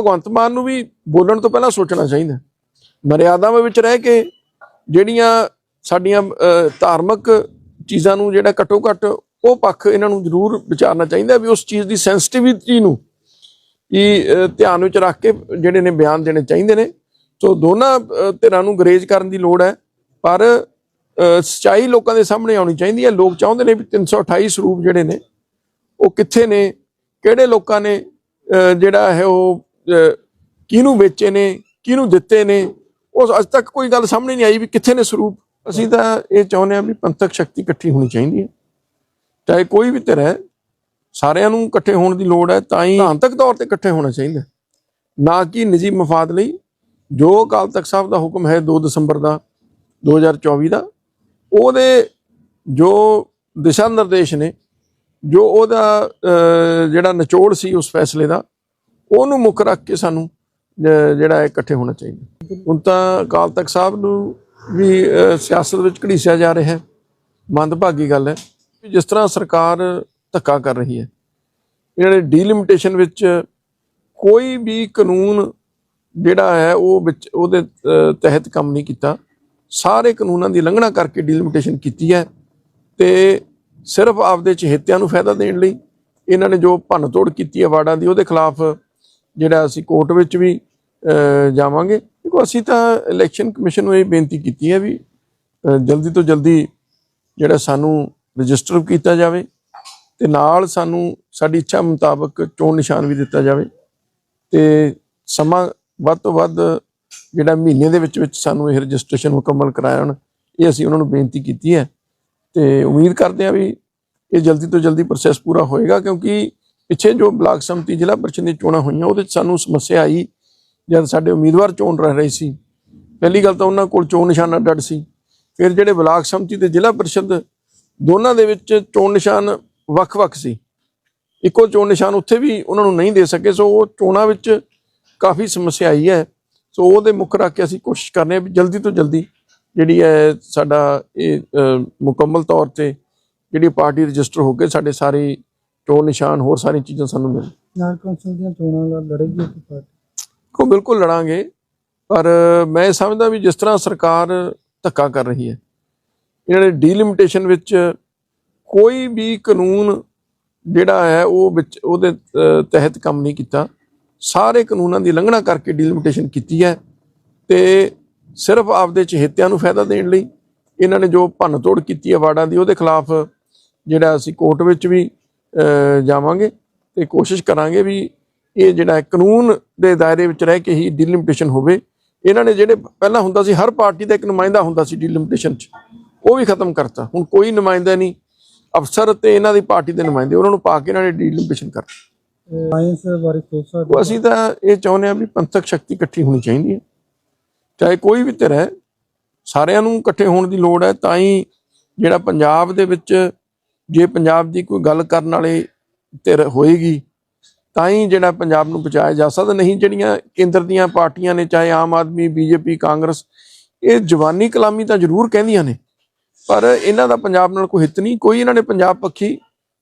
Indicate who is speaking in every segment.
Speaker 1: ਭਗਵੰਤ ਮਾਨ ਨੂੰ ਵੀ ਬੋਲਣ ਤੋਂ ਪਹਿਲਾਂ ਸੋਚਣਾ ਚਾਹੀਦਾ। ਮਰਿਆਦਾਵਾਂ ਵਿੱਚ ਰਹਿ ਕੇ ਜਿਹੜੀਆਂ ਸਾਡੀਆਂ ਧਾਰਮਿਕ ਚੀਜ਼ਾਂ ਨੂੰ ਜਿਹੜਾ ਘੱਟੋ ਘੱਟ ਉਹ ਪੱਖ ਇਹਨਾਂ ਨੂੰ ਜ਼ਰੂਰ ਵਿਚਾਰਨਾ ਚਾਹੀਦਾ ਵੀ ਉਸ ਚੀਜ਼ ਦੀ ਸੈਂਸਿਟਿਵਿਟੀ ਨੂੰ ਕਿ ਧਿਆਨ ਵਿੱਚ ਰੱਖ ਕੇ ਜਿਹੜੇ ਨੇ ਬਿਆਨ ਦੇਣੇ ਚਾਹੀਦੇ ਨੇ। ਸੋ ਦੋਨਾਂ ਧਿਰਾਂ ਨੂੰ ਗਰੇਜ ਕਰਨ ਦੀ ਲੋੜ ਹੈ ਪਰ ਅਹ, ਸੱਚਾਈ ਲੋਕਾਂ ਦੇ ਸਾਹਮਣੇ ਆਉਣੀ ਚਾਹੀਦੀ ਹੈ। ਲੋਕ ਚਾਹੁੰਦੇ ਨੇ ਵੀ 328 ਸਰੂਪ ਜਿਹੜੇ ਨੇ ਉਹ ਕਿੱਥੇ ਨੇ ਕਿਹੜੇ ਲੋਕਾਂ ਨੇ ਜਿਹੜਾ ਹੈ ਉਹ ਕਿਹਨੂੰ ਵੇਚੇ ਨੇ, ਕਿਹਨੂੰ ਦਿੱਤੇ ਨੇ ਉਹ ਅੱਜ ਤੱਕ ਕੋਈ ਗੱਲ ਸਾਹਮਣੇ ਨਹੀਂ ਆਈ ਵੀ ਕਿੱਥੇ ਨੇ ਸਰੂਪ। ਅਸੀਂ ਤਾਂ ਇਹ ਚਾਹੁੰਦੇ ਹਾਂ ਵੀ ਪੰਥਕ ਸ਼ਕਤੀ ਇਕੱਠੀ ਹੋਣੀ ਚਾਹੀਦੀ ਹੈ। ਚਾਹੇ ਕੋਈ ਵੀ ਧਿਰ ਹੈ, ਸਾਰਿਆਂ ਨੂੰ ਇਕੱਠੇ ਹੋਣ ਦੀ ਲੋੜ ਹੈ, ਤਾਂ ਹੀ ਸਿਧਾਂਤਕ ਤੌਰ ਤੇ ਇਕੱਠੇ ਹੋਣਾ ਚਾਹੀਦਾ ਨਾ ਕਿ ਨਿੱਜੀ ਮਫਾਦ ਲਈ, ਜੋ ਅਕਾਲ ਤਖਤ ਸਾਹਿਬ ਦਾ ਹੁਕਮ ਹੈ 2 ਦਸੰਬਰ ਦਾ 2024 ਦਾ, ਉਹਦੇ ਜੋ ਦਿਸ਼ਾ ਨਿਰਦੇਸ਼ ਨੇ, ਜੋ ਉਹਦਾ ਜਿਹੜਾ ਨਿਚੋੜ ਸੀ ਉਸ ਫੈਸਲੇ ਦਾ ਉਹਨੂੰ ਮੁੱਖ ਰੱਖ ਕੇ ਸਾਨੂੰ ਜਿਹੜਾ ਇਕੱਠੇ ਹੋਣਾ ਚਾਹੀਦਾ। ਹੁਣ ਤਾਂ ਅਕਾਲ ਤਖਤ ਸਾਹਿਬ ਨੂੰ ਵੀ ਸਿਆਸਤ ਵਿੱਚ ਘੜੀਸਿਆ ਜਾ ਰਿਹਾ ਹੈ। ਮੰਦਭਾਗੀ ਗੱਲ ਹੈ ਜਿਸ ਤਰ੍ਹਾਂ ਸਰਕਾਰ ਧੱਕਾ ਕਰ ਰਹੀ ਹੈ ਇਹਨਾਂ ਨੇ ਡੀਲਿਮਿਟੇਸ਼ਨ ਵਿੱਚ ਕੋਈ ਵੀ ਕਾਨੂੰਨ ਜਿਹੜਾ ਹੈ, ਉਹ ਵਿੱਚ, ਉਹਦੇ ਤਹਿਤ ਕੰਮ ਨਹੀਂ ਕੀਤਾ। ਸਾਰੇ ਕਾਨੂੰਨਾਂ ਦੀ ਉਲੰਘਣਾ ਕਰਕੇ ਡੀਲਿਮਿਟੇਸ਼ਨ ਕੀਤੀ ਹੈ ਤੇ ਸਿਰਫ ਆਪਦੇ ਚਹੇਤਿਆਂ ਨੂੰ ਫਾਇਦਾ ਦੇਣ ਲਈ ਇਹਨਾਂ ਨੇ ਜੋ ਭੰਨ ਤੋੜ ਕੀਤੀ ਹੈ ਵਾਰਡਾਂ ਦੀ, ਉਹਦੇ ਖਿਲਾਫ ਜਿਹੜਾ ਅਸੀਂ ਕੋਰਟ ਵਿੱਚ ਵੀ ਜਾਵਾਂਗੇ। ਦੇਖੋ, ਅਸੀਂ ਤਾਂ ਇਲੈਕਸ਼ਨ ਕਮਿਸ਼ਨ ਨੂੰ ਇਹ ਬੇਨਤੀ ਕੀਤੀ ਹੈ ਵੀ ਜਲਦੀ ਤੋਂ ਜਲਦੀ ਜਿਹੜਾ ਸਾਨੂੰ ਰਜਿਸਟਰ ਕੀਤਾ ਜਾਵੇ ਤੇ ਨਾਲ ਸਾਨੂੰ ਸਾਡੀ ਇੱਛਾ ਮੁਤਾਬਕ ਚੋਣ ਨਿਸ਼ਾਨ ਵੀ ਦਿੱਤਾ ਜਾਵੇ ਤੇ ਸਮਾਂ ਵੱਧ ਤੋਂ ਵੱਧ ਜਿਹੜਾ ਮਹੀਨੇ ਦੇ ਵਿੱਚ ਵਿੱਚ ਸਾਨੂੰ ਇਹ ਰਜਿਸਟ੍ਰੇਸ਼ਨ ਮੁਕੰਮਲ ਕਰਾਉਣ, ਇਹ ਅਸੀਂ ਉਹਨਾਂ ਨੂੰ ਬੇਨਤੀ ਕੀਤੀ ਹੈ। ਤੇ ਉਮੀਦ ਕਰਦੇ ਹਾਂ ਵੀ ਇਹ ਜਲਦੀ ਤੋਂ ਜਲਦੀ ਪ੍ਰੋਸੈਸ ਪੂਰਾ ਹੋਏਗਾ ਕਿਉਂਕਿ ਪਿੱਛੇ ਜੋ ਬਲਾਕ ਸੰਮਤੀ ਜ਼ਿਲ੍ਹਾ ਪਰਿਸ਼ਦ ਦੀ ਚੋਣਾਂ ਹੋਈਆਂ, ਉਹਦੇ 'ਚ ਸਾਨੂੰ ਸਮੱਸਿਆ ਆਈ, ਜਦ ਸਾਡੇ ਉਮੀਦਵਾਰ ਚੋਣ ਰਹਿ ਰਹੇ ਸੀ। ਪਹਿਲੀ ਗੱਲ ਤਾਂ ਉਹਨਾਂ ਕੋਲ ਚੋਣ ਨਿਸ਼ਾਨ ਅੱਡ ਸੀ। ਫਿਰ ਜਿਹੜੇ ਬਲਾਕ ਸੰਮਤੀ ਤੇ ਜ਼ਿਲ੍ਹਾ ਪਰਿਸ਼ਦ, ਦੋਨਾਂ ਦੇ ਵਿੱਚ ਚੋਣ ਨਿਸ਼ਾਨ ਵੱਖ-ਵੱਖ ਸੀ। ਇੱਕੋ ਚੋਣ ਨਿਸ਼ਾਨ ਉੱਥੇ ਵੀ ਉਹਨਾਂ ਨੂੰ ਨਹੀਂ ਦੇ ਸਕੇ, ਸੋ ਉਹ ਚੋਣਾਂ ਵਿੱਚ ਕਾਫੀ ਸਮੱਸਿਆ ਆਈ ਹੈ। ਸੋ ਉਹਦੇ ਮੁੱਖ ਰੱਖ ਕੇ ਅਸੀਂ ਕੋਸ਼ਿਸ਼ ਕਰਨੇ ਆ ਵੀ ਜਲਦੀ ਤੋਂ ਜਲਦੀ ਜਿਹੜੀ ਹੈ ਸਾਡਾ ਇਹ ਮੁਕੰਮਲ ਤੌਰ ਤੇ ਜਿਹੜੀ ਪਾਰਟੀ ਰਜਿਸਟਰ ਹੋ ਕੇ ਸਾਡੇ ਸਾਰੇ ਚੋਣ ਨਿਸ਼ਾਨ ਹੋਰ ਸਾਰੀਆਂ ਚੀਜ਼ਾਂ ਸਾਨੂੰ ਮਿਲਣ।
Speaker 2: ਨਗਰ ਕੌਂਸਲ ਦੀਆਂ ਚੋਣਾਂ ਲੜ- ਲੜੇਗੀ ਇੱਕ ਪਾਰਟੀ?
Speaker 1: ਕੋ ਬਿਲਕੁਲ ਲੜਾਂਗੇ ਪਰ ਮੈਂ ਸਮਝਦਾ ਵੀ ਜਿਸ ਤਰ੍ਹਾਂ ਸਰਕਾਰ ਧੱਕਾ ਕਰ ਰਹੀ ਹੈ ਇਹਨਾਂ ਨੇ ਡੀਲਿਮਿਟੇਸ਼ਨ ਵਿੱਚ ਕੋਈ ਵੀ ਕਾਨੂੰਨ ਜਿਹੜਾ ਹੈ ਉਹ ਵਿੱਚ ਉਹਦੇ ਤਹਿਤ ਕੰਮ ਨਹੀਂ ਕੀਤਾ। ਸਾਰੇ ਕਾਨੂੰਨਾਂ ਦੀ ਉਲੰਘਣਾ ਕਰਕੇ ਡੀਲਿਮਿਟੇਸ਼ਨ ਕੀਤੀ ਹੈ ਤੇ ਸਿਰਫ ਆਪਦੇ ਚਹੇਤਿਆਂ ਨੂੰ ਫਾਇਦਾ ਦੇਣ ਲਈ ਇਹਨਾਂ ਨੇ ਜੋ ਭੰਨ ਤੋੜ ਕੀਤੀ ਹੈ ਵਾਰਡਾਂ ਦੀ ਉਹਦੇ ਖਿਲਾਫ ਜਿਹੜਾ ਅਸੀਂ ਕੋਰਟ ਵਿੱਚ ਵੀ ਜਾਵਾਂਗੇ ਤੇ ਕੋਸ਼ਿਸ਼ ਕਰਾਂਗੇ ਵੀ ਇਹ ਜਿਹੜਾ ਕਾਨੂੰਨ ਦੇ ਦਾਇਰੇ ਵਿੱਚ ਰਹਿ ਕੇ ਹੀ ਡੀਲਿਮਿਟੇਸ਼ਨ ਹੋਵੇ। ਇਹਨਾਂ ਨੇ ਜਿਹੜੇ ਪਹਿਲਾਂ ਹੁੰਦਾ ਸੀ ਹਰ ਪਾਰਟੀ ਦਾ ਇੱਕ ਨੁਮਾਇੰਦਾ ਹੁੰਦਾ ਸੀ ਡੀਲਿਮਿਟੇਸ਼ਨ 'ਚ। ਉਹ ਵੀ ਖਤਮ ਕਰਤਾ। ਹੁਣ ਕੋਈ ਨੁਮਾਇੰਦਾ ਨਹੀਂ। ਅਫਸਰ ਤੇ ਇਹਨਾਂ ਦੀ ਪਾਰਟੀ ਦੇ ਨੁਮਾਇੰਦੇ ਉਹਨਾਂ ਨੂੰ ਪਾ ਕੇ ਇਹਨਾਂ ਨੇ ਡੀਲਿਮਿਟੇਸ਼ਨ ਕਰਤਾ
Speaker 2: ਸਾਇੰਸ ਬਾਰੇ ਸੋਚ
Speaker 1: ਉਹ
Speaker 2: ਸਕਦੇ
Speaker 1: ਅਸੀਂ ਤਾਂ ਇਹ ਚਾਹੁੰਦੇ ਹਾਂ ਵੀ ਪੰਥਕ ਸ਼ਕਤੀ ਇਕੱਠੀ ਹੋਣੀ ਚਾਹੀਦੀ ਹੈ। ਚਾਹੇ ਕੋਈ ਵੀ ਧਿਰ ਹੈ ਸਾਰਿਆਂ ਨੂੰ ਇਕੱਠੇ ਹੋਣ ਦੀ ਲੋੜ ਹੈ ਤਾਂ ਹੀ ਜਿਹੜਾ ਪੰਜਾਬ ਦੇ ਵਿੱਚ ਜੇ ਪੰਜਾਬ ਦੀ ਕੋਈ ਗੱਲ ਕਰਨ ਵਾਲੇ ਧਿਰ ਹੋਏਗੀ, ਤਾਂ ਹੀ ਜਿਹੜਾ ਪੰਜਾਬ ਨੂੰ ਬਚਾਇਆ ਜਾ ਸਕਦਾ। ਨਹੀਂ ਜਿਹੜੀਆਂ ਕੇਂਦਰ ਦੀਆਂ ਪਾਰਟੀਆਂ ਨੇ, ਚਾਹੇ ਆਮ ਆਦਮੀ, ਬੀਜੇਪੀ, ਕਾਂਗਰਸ, ਇਹ ਜਵਾਨੀ ਕਲਾਮੀ ਤਾਂ ਜ਼ਰੂਰ ਕਹਿੰਦੀਆਂ ਨੇ। ਪਰ ਇਹਨਾਂ ਦਾ ਪੰਜਾਬ ਨਾਲ ਕੋਈ ਹਿੱਤ ਨਹੀਂ। ਕੋਈ ਇਹਨਾਂ ਨੇ ਪੰਜਾਬ ਪੱਖੀ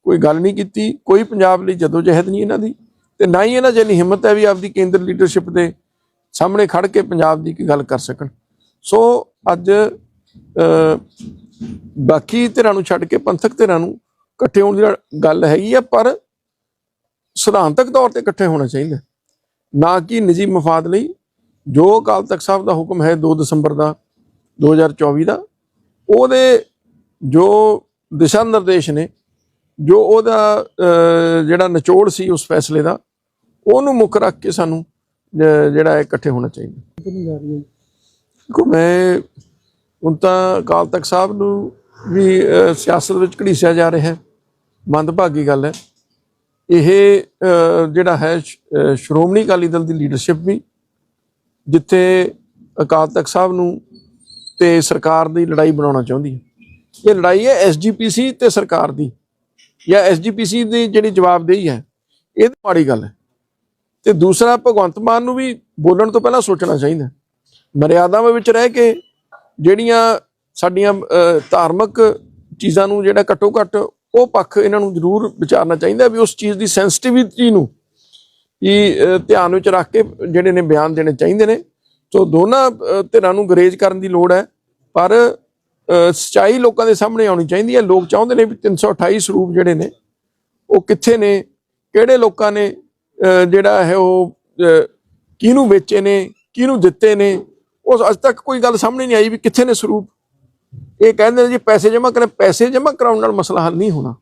Speaker 1: ਕੋਈ ਗੱਲ ਨਹੀਂ ਕੀਤੀ। ਕੋਈ ਪੰਜਾਬ ਲਈ ਜਦੋਜਹਿਦ ਨਹੀਂ ਇਹਨਾਂ ਦੀ। ਤੇ ਨਾ ਹੀ ਇਹਨਾਂ 'ਚ ਇੰਨੀ ਹਿੰਮਤ ਹੈ ਵੀ ਆਪਦੀ ਕੇਂਦਰ ਲੀਡਰਸ਼ਿਪ ਦੇ ਸਾਹਮਣੇ ਖੜ ਕੇ ਪੰਜਾਬ ਦੀ ਕੀ ਗੱਲ ਕਰ ਸਕਣ। ਸੋ ਅੱਜ ਬਾਕੀ ਧਿਰਾਂ ਨੂੰ ਛੱਡ ਕੇ ਪੰਥਕ ਧਿਰਾਂ ਨੂੰ ਇਕੱਠੇ ਹੋਣ ਦੀ ਗੱਲ ਹੈਗੀ ਆ ਪਰ ਸਿਧਾਂਤਕ ਤੌਰ ਤੇ ਇਕੱਠੇ ਹੋਣਾ ਚਾਹੀਦਾ। ਨਾ ਕਿ ਨਿੱਜੀ ਮਫਾਦ ਲਈ ਜੋ ਅਕਾਲ ਤਖਤ ਸਾਹਿਬ ਦਾ ਹੁਕਮ ਹੈ 2 ਦਸੰਬਰ ਦਾ 2024 ਦਾ ਉਹਦੇ ਜੋ ਦਿਸ਼ਾ ਨਿਰਦੇਸ਼ ਨੇ ਜੋ ਉਹਦਾ ਜਿਹੜਾ ਨਿਚੋੜ ਸੀ ਉਸ ਫੈਸਲੇ ਦਾ ਉਹਨੂੰ ਮੁੱਖ ਰੱਖ ਕੇ ਸਾਨੂੰ ਜਿਹੜਾ ਇਕੱਠੇ ਹੋਣਾ ਚਾਹੀਦਾ।
Speaker 2: ਕਿ
Speaker 1: ਮੈਂ ਹੁਣ ਤਾਂ ਅਕਾਲ ਤਖਤ ਸਾਹਿਬ ਨੂੰ ਵੀ ਸਿਆਸਤ ਵਿੱਚ ਘੜੀਸਿਆ ਜਾ ਰਿਹਾ ਹੈ। ਮੰਦਭਾਗੀ ਗੱਲ ਹੈ। ਇਹ ਜਿਹੜਾ ਹੈ ਸ਼੍ਰੋਮਣੀ ਅਕਾਲੀ ਦਲ ਦੀ ਲੀਡਰਸ਼ਿਪ ਵੀ, ਜਿੱਥੇ ਅਕਾਲ ਤਖਤ ਸਾਹਿਬ ਨੂੰ ਤੇ ਸਰਕਾਰ ਦੀ ਲੜਾਈ ਬਣਾਉਣਾ ਚਾਹੁੰਦੀ ਹੈ। ਇਹ ਲੜਾਈ ਹੈ ਐਸਜੀਪੀਸੀ ਤੇ ਸਰਕਾਰ ਦੀ, ਜਾਂ ਐਸਜੀਪੀਸੀ ਦੀ ਜਿਹੜੀ ਜਵਾਬਦੇਹੀ ਹੈ, ਇਹ ਮਾੜੀ ਗੱਲ ਹੈ। ਤੇ ਦੂਸਰਾ, ਭਗਵੰਤ ਮਾਨ ਨੂੰ ਵੀ ਬੋਲਣ ਤੋਂ ਪਹਿਲਾਂ ਸੋਚਣਾ ਚਾਹੀਦਾ ਮਰਿਆਦਾਵਾਂ ਵਿੱਚ ਰਹਿ ਕੇ ਜਿਹੜੀਆਂ ਸਾਡੀਆਂ ਧਾਰਮਿਕ ਚੀਜ਼ਾਂ ਨੂੰ ਜਿਹੜਾ ਘੱਟੋ ਘੱਟ ਉਹ ਪੱਖ ਇਹਨਾਂ ਨੂੰ ਜ਼ਰੂਰ ਵਿਚਾਰਨਾ ਚਾਹੀਦਾ ਵੀ ਉਸ ਚੀਜ਼ ਦੀ ਸੈਂਸਿਟਿਵਿਟੀ ਨੂੰ ਹੀ ਧਿਆਨ ਵਿੱਚ ਰੱਖ ਕੇ ਜਿਹੜੇ ਨੇ ਬਿਆਨ ਦੇਣੇ ਚਾਹੀਦੇ ਨੇ। ਸੋ ਦੋਨਾਂ ਧਿਰਾਂ ਨੂੰ ਗਰੇਜ ਕਰਨ ਦੀ ਲੋੜ ਹੈ ਪਰ ਅਹ, ਸੱਚਾਈ ਲੋਕਾਂ ਦੇ ਸਾਹਮਣੇ ਆਉਣੀ ਚਾਹੀਦੀ ਹੈ। ਲੋਕ ਚਾਹੁੰਦੇ ਨੇ ਵੀ 328 ਸਰੂਪ ਜਿਹੜੇ ਨੇ ਉਹ ਕਿੱਥੇ ਨੇ ਕਿਹੜੇ ਲੋਕਾਂ ਨੇ ਜਿਹੜਾ ਹੈ ਉਹ ਕਿਹਨੂੰ ਵੇਚੇ ਨੇ ਕਿਹਨੂੰ ਦਿੱਤੇ ਨੇ ਉਹ ਅੱਜ ਤੱਕ ਕੋਈ ਗੱਲ ਸਾਹਮਣੇ ਨਹੀਂ ਆਈ ਵੀ ਕਿੱਥੇ ਨੇ ਸਰੂਪ। ਇਹ ਕਹਿੰਦੇ ਨੇ ਜੀ ਪੈਸੇ ਜਮ੍ਹਾਂ ਕਰੇ ਪੈਸੇ ਜਮ੍ਹਾਂ ਕਰਾਉਣ ਨਾਲ ਮਸਲਾ ਹੱਲ ਨਹੀਂ ਹੋਣਾ।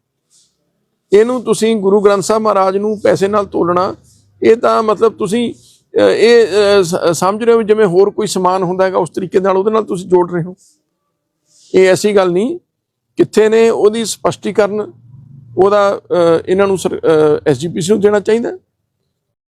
Speaker 1: ਇਹਨੂੰ ਤੁਸੀਂ ਗੁਰੂ ਗ੍ਰੰਥ ਸਾਹਿਬ ਮਹਾਰਾਜ ਨੂੰ ਪੈਸੇ ਨਾਲ ਤੋਲਣਾ, ਇਹ ਤਾਂ ਮਤਲਬ ਤੁਸੀਂ ਇਹ ਸਮਝ ਰਹੇ ਹੋ ਵੀ ਜਿਵੇਂ ਹੋਰ ਕੋਈ ਸਮਾਨ ਹੁੰਦਾ ਹੈਗਾ, ਉਸ ਤਰੀਕੇ ਨਾਲ ਉਹਦੇ ਨਾਲ ਤੁਸੀਂ ਜੋੜ ਰਹੇ ਹੋ। ਇਹ ਐਸੀ ਗੱਲ ਨਹੀਂ, ਕਿੱਥੇ ਨੇ ਉਹਦੀ ਸਪਸ਼ਟੀਕਰਨ, ਉਹਦਾ ਇਹਨਾਂ ਨੂੰ ਐਸਜੀਪੀਸੀ ਨੂੰ ਦੇਣਾ ਚਾਹੀਦਾ।